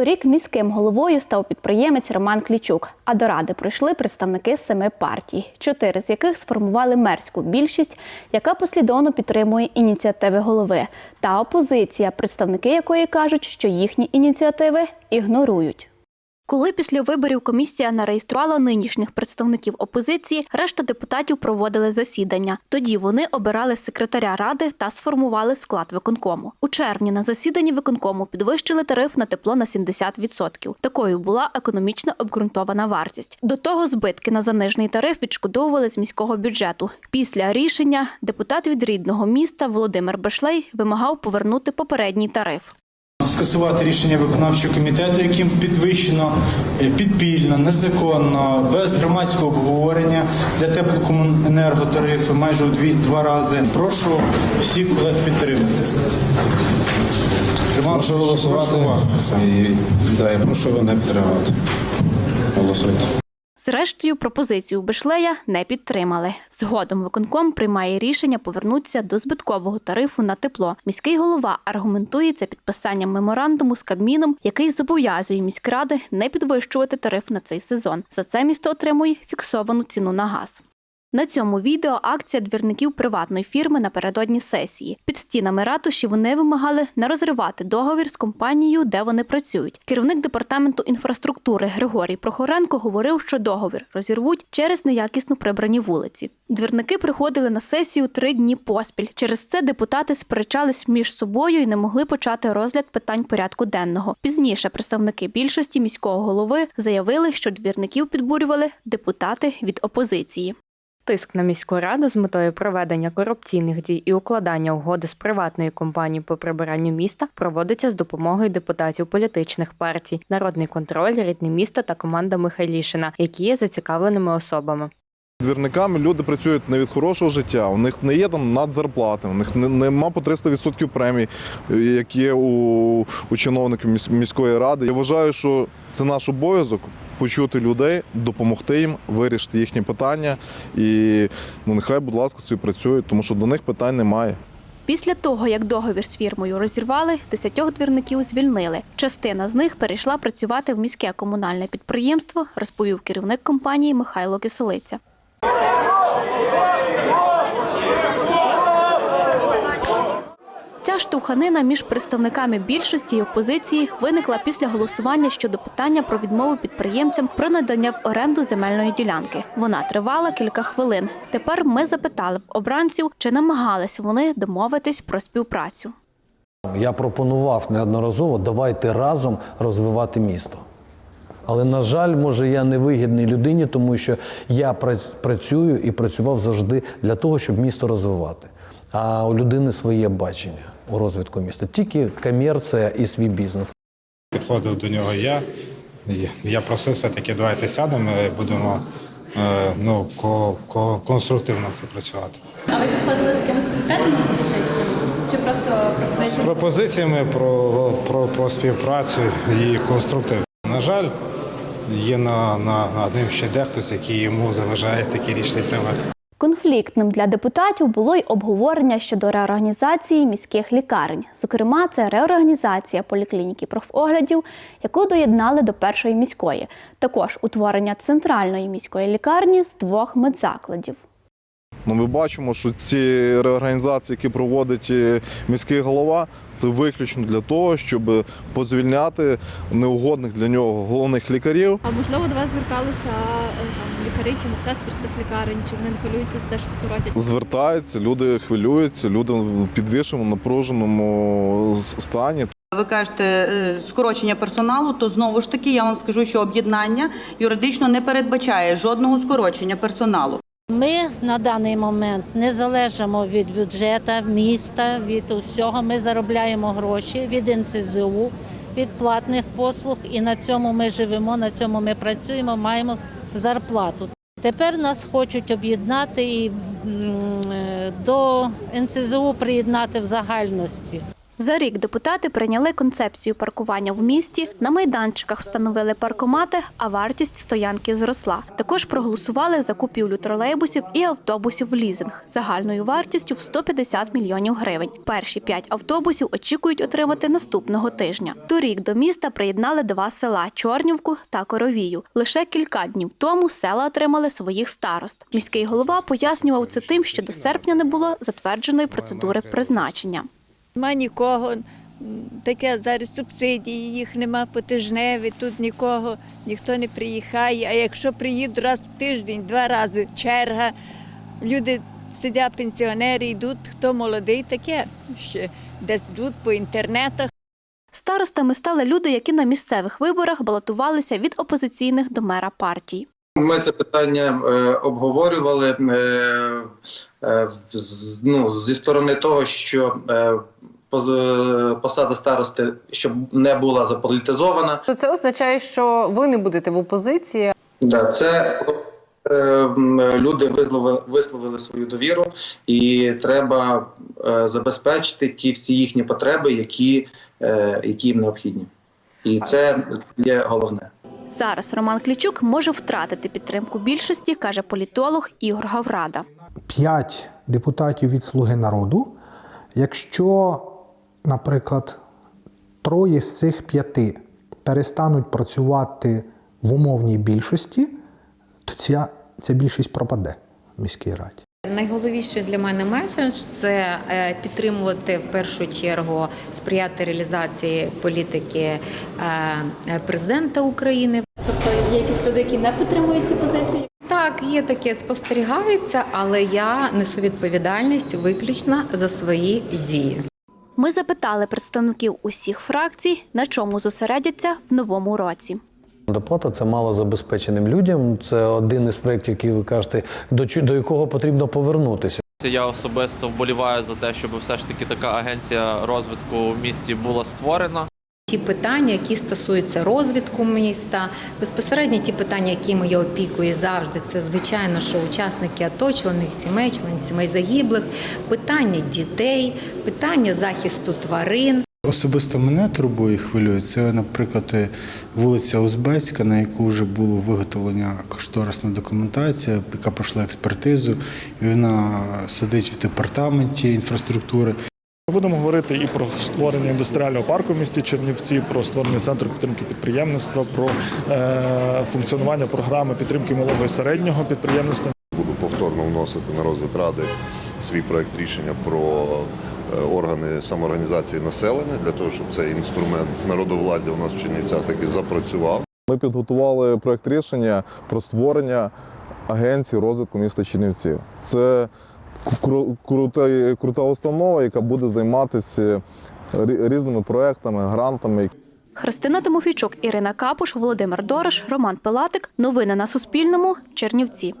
Торік міським головою став підприємець Роман Клічук. А до ради прийшли представники семи партій, чотири з яких сформували мерську більшість, яка послідовно підтримує ініціативи голови, та опозиція, представники якої кажуть, що їхні ініціативи ігнорують. Коли після виборів комісія нареєструвала нинішніх представників опозиції, решта депутатів проводили засідання. Тоді вони обирали секретаря ради та сформували склад виконкому. У червні на засіданні виконкому підвищили тариф на тепло на 70%. Такою була економічно обґрунтована вартість. До того збитки на занижений тариф відшкодовували з міського бюджету. Після рішення депутат від рідного міста Володимир Бешлей вимагав повернути попередній тариф. Скасувати рішення виконавчого комітету, яким підвищено е, підпільно, незаконно, без громадського обговорення для теплокомуненерготарифи майже у два рази. Прошу всіх колег підтримати. Роман Прошу голосувати. прошу вас. І, да, я прошу не підтримувати. Голосуйте. Зрештою, пропозицію Бешлея не підтримали. Згодом виконком приймає рішення повернутися до збиткового тарифу на тепло. Міський голова аргументує це підписанням меморандуму з Кабміном, який зобов'язує міськради не підвищувати тариф на цей сезон. За це місто отримує фіксовану ціну на газ. На цьому відео акція двірників приватної фірми напередодні сесії. Під стінами ратуші вони вимагали не розривати договір з компанією, де вони працюють. Керівник департаменту інфраструктури Григорій Прохоренко говорив, що договір розірвуть через неякісно прибрані вулиці. Двірники приходили на сесію три дні поспіль. Через це депутати сперечались між собою і не могли почати розгляд питань порядку денного. Пізніше представники більшості міського голови заявили, що двірників підбурювали депутати від опозиції. Тиск на міську раду з метою проведення корупційних дій і укладання угоди з приватною компанією по прибиранню міста проводиться з допомогою депутатів політичних партій, народний контроль, рідне місто та команда Михайлішина, які є зацікавленими особами. Двірниками люди працюють не від хорошого життя. У них не є там надзарплати, у них нема по 300% премій, як є у, у чиновників міської ради. Я вважаю, що це наш обов'язок почути людей, допомогти їм вирішити їхні питання. І ну нехай, будь ласка, собі працюють, тому що до них питань немає. Після того, як договір з фірмою розірвали, десятьох двірників звільнили. Частина з них перейшла працювати в міське комунальне підприємство, розповів керівник компанії Михайло Киселиця. Ця штовханина між представниками більшості і опозиції виникла після голосування щодо питання про відмову підприємцям про надання в оренду земельної ділянки. Вона тривала кілька хвилин. Тепер ми запитали в обранців, чи намагались вони домовитись про співпрацю. Я пропонував неодноразово давайте разом розвивати місто. Але, на жаль, може, я невигідний людині, тому що я прац- працюю і працював завжди для того, щоб місто розвивати. А у людини своє бачення у розвитку міста. Тільки комерція і свій бізнес. Підходив до нього я. Я просив все-таки давайте сядемо і будемо е, ну, ко- ко- конструктивно це працювати. А ви підходили з якимись конкретними пропозиціями? Чи просто пропозиціями? З пропозиціями про, про, про співпрацю і конструктив. На жаль, є на, на, на ним ще дехтось, який йому заважає такі рішення приймати. Конфліктним для депутатів було й обговорення щодо реорганізації міських лікарень. Зокрема, це реорганізація поліклініки профоглядів, яку доєднали до першої міської. Також утворення центральної міської лікарні з двох медзакладів. Ну, ми бачимо, що ці реорганізації, які проводить е, міський голова, це виключно для того, щоб позвільняти неугодних для нього головних лікарів. А можливо, до вас зверталися е, там, лікарі чи медсестри з цих лікарень, чи вони не хвилюються за те, що скоротять? Звертаються, люди хвилюються, люди в підвішеному, напруженому стані. Ви кажете е, скорочення персоналу, то знову ж таки я вам скажу, що об'єднання юридично не передбачає жодного скорочення персоналу. Ми на даний момент не залежимо від бюджету міста, від усього. Ми заробляємо гроші від НСЗУ, від платних послуг, і на цьому ми живемо, на цьому ми працюємо, маємо зарплату. Тепер нас хочуть об'єднати і е, до НСЗУ приєднати в загальності. За рік депутати прийняли концепцію паркування в місті, на майданчиках встановили паркомати, а вартість стоянки зросла. Також проголосували за купівлю тролейбусів і автобусів в лізинг загальною вартістю в 150 мільйонів гривень. Перші п'ять автобусів очікують отримати наступного тижня. Торік до міста приєднали два села Чорнівку та Коровію. Лише кілька днів тому села отримали своїх старост. Міський голова пояснював це тим, що до серпня не було затвердженої процедури призначення. Нема нікого. Таке зараз субсидії, їх нема потижневі, тут нікого, ніхто не приїхає. А якщо приїдуть раз в тиждень, два рази черга, люди сидять пенсіонери, йдуть, хто молодий, таке ще десь йдуть по інтернетах. Старостами стали люди, які на місцевих виборах балотувалися від опозиційних до мера партій. Ми це питання е, обговорювали е, е, ну, зі сторони того, що е, посада старости щоб не була заполітизована. То це означає, що ви не будете в опозиції. Да, це е, люди висловили, висловили свою довіру, і треба е, забезпечити ті всі їхні потреби, які, е, які їм необхідні. І це є головне. Зараз Роман Клічук може втратити підтримку більшості, каже політолог Ігор Гаврада. п'ять депутатів від Слуги народу. Якщо, наприклад, троє з цих п'яти перестануть працювати в умовній більшості, то ця, ця більшість пропаде в міській раді. Найголовніший для мене меседж це е, підтримувати в першу чергу сприяти реалізації політики е, президента України. Тобто є якісь люди, які не підтримують ці позиції. Так, є таке спостерігається, але я несу відповідальність виключно за свої дії. Ми запитали представників усіх фракцій, на чому зосередяться в новому році. Доплата це малозабезпеченим людям. Це один із проєктів, який ви кажете, до, до якого потрібно повернутися. Я особисто вболіваю за те, щоб все ж таки така агенція розвитку в місті була створена. Ті питання, які стосуються розвитку міста, безпосередньо ті питання, якими я опікую завжди, це звичайно, що учасники АТО, члени сімей, члени сімей загиблих, питання дітей, питання захисту тварин. Особисто мене турбує і хвилює. Це, наприклад, вулиця Узбецька, на яку вже було виготовлення кошторисна документація, яка пройшла експертизу. І вона сидить в департаменті інфраструктури. Будемо говорити і про створення індустріального парку в місті Чернівці, про створення центру підтримки підприємництва, про е, функціонування програми підтримки малого і середнього підприємництва. Буду повторно вносити на розгляд ради свій проект рішення про е, органи самоорганізації населення для того, щоб цей інструмент народовладдя у нас в Чернівцях таки запрацював. Ми підготували проект рішення про створення агенції розвитку міста Чернівці. Це крута, крута установа, яка буде займатися різними проектами, грантами. Христина Тимофійчук, Ірина Капуш, Володимир Дорож, Роман Пилатик. Новини на Суспільному. Чернівці.